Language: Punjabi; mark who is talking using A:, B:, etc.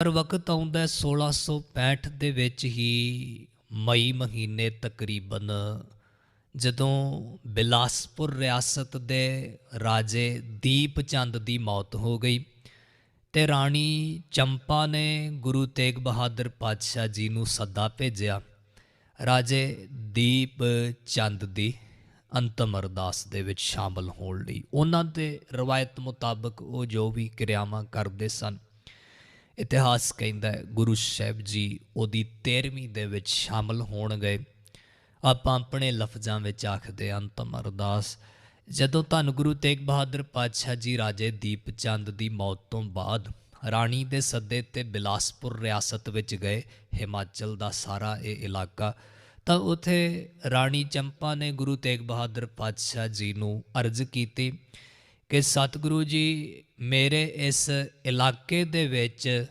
A: ਪਰ ਵਕਤ ਆਉਂਦਾ ਹੈ 1665 ਦੇ ਵਿੱਚ ਹੀ ਮਈ ਮਹੀਨੇ ਤਕਰੀਬਨ, ਜਦੋਂ ਬਿਲਾਸਪੁਰ ਰਿਆਸਤ ਦੇ ਰਾਜੇ ਦੀਪ ਚੰਦ ਦੀ ਮੌਤ ਹੋ ਗਈ ਤੇ ਰਾਣੀ ਚੰਪਾ ਨੇ ਗੁਰੂ ਤੇਗ ਬਹਾਦਰ ਪਾਤਸ਼ਾਹ ਜੀ ਨੂੰ ਸੱਦਾ ਭੇਜਿਆ, ਰਾਜੇ ਦੀਪ ਚੰਦ ਦੀ ਅੰਤਮ ਅਰਦਾਸ ਦੇ ਵਿੱਚ ਸ਼ਾਮਲ ਹੋਣ ਲਈ। ਉਹਨਾਂ ਦੇ ਰਵਾਇਤ ਮੁਤਾਬਕ ਉਹ ਜੋ ਵੀ ਕਿਰਿਆਵਾਂ ਕਰਦੇ ਸਨ ਇਤਿਹਾਸ ਕਹਿੰਦਾ ਗੁਰੂ ਸਾਹਿਬ ਜੀ ਉਹਦੀ 13ਵੀਂ ਦੇ ਵਿੱਚ ਸ਼ਾਮਲ ਹੋਣ ਗਏ। ਆਪਾਂ ਆਪਣੇ ਲਫ਼ਜ਼ਾਂ ਵਿੱਚ ਆਖਦੇ ਹਾਂ, ਅੰਤਮ ਅਰਦਾਸ। ਜਦੋਂ ਧੰਨ ਗੁਰੂ ਤੇਗ ਬਹਾਦਰ ਪਾਤਸ਼ਾਹ ਜੀ ਰਾਜੇ ਦੀਪ ਚੰਦ ਦੀ ਮੌਤ ਤੋਂ ਬਾਅਦ ਰਾਣੀ ਦੇ ਸੱਦੇ ਤੇ ਬਿਲਾਸਪੁਰ ਰਿਆਸਤ ਵਿੱਚ ਗਏ, ਹਿਮਾਚਲ ਦਾ ਸਾਰਾ ਇਹ ਇਲਾਕਾ, ਤਾਂ ਉਥੇ ਰਾਣੀ ਚੰਪਾ ਨੇ ਗੁਰੂ ਤੇਗ ਬਹਾਦਰ ਪਾਤਸ਼ਾਹ ਜੀ ਨੂੰ ਅਰਜ਼ ਕੀਤੀ ਕਿ ਸਤਿਗੁਰੂ ਜੀ ਮੇਰੇ ਇਸ ਇਲਾਕੇ ਦੇ ਵਿੱਚ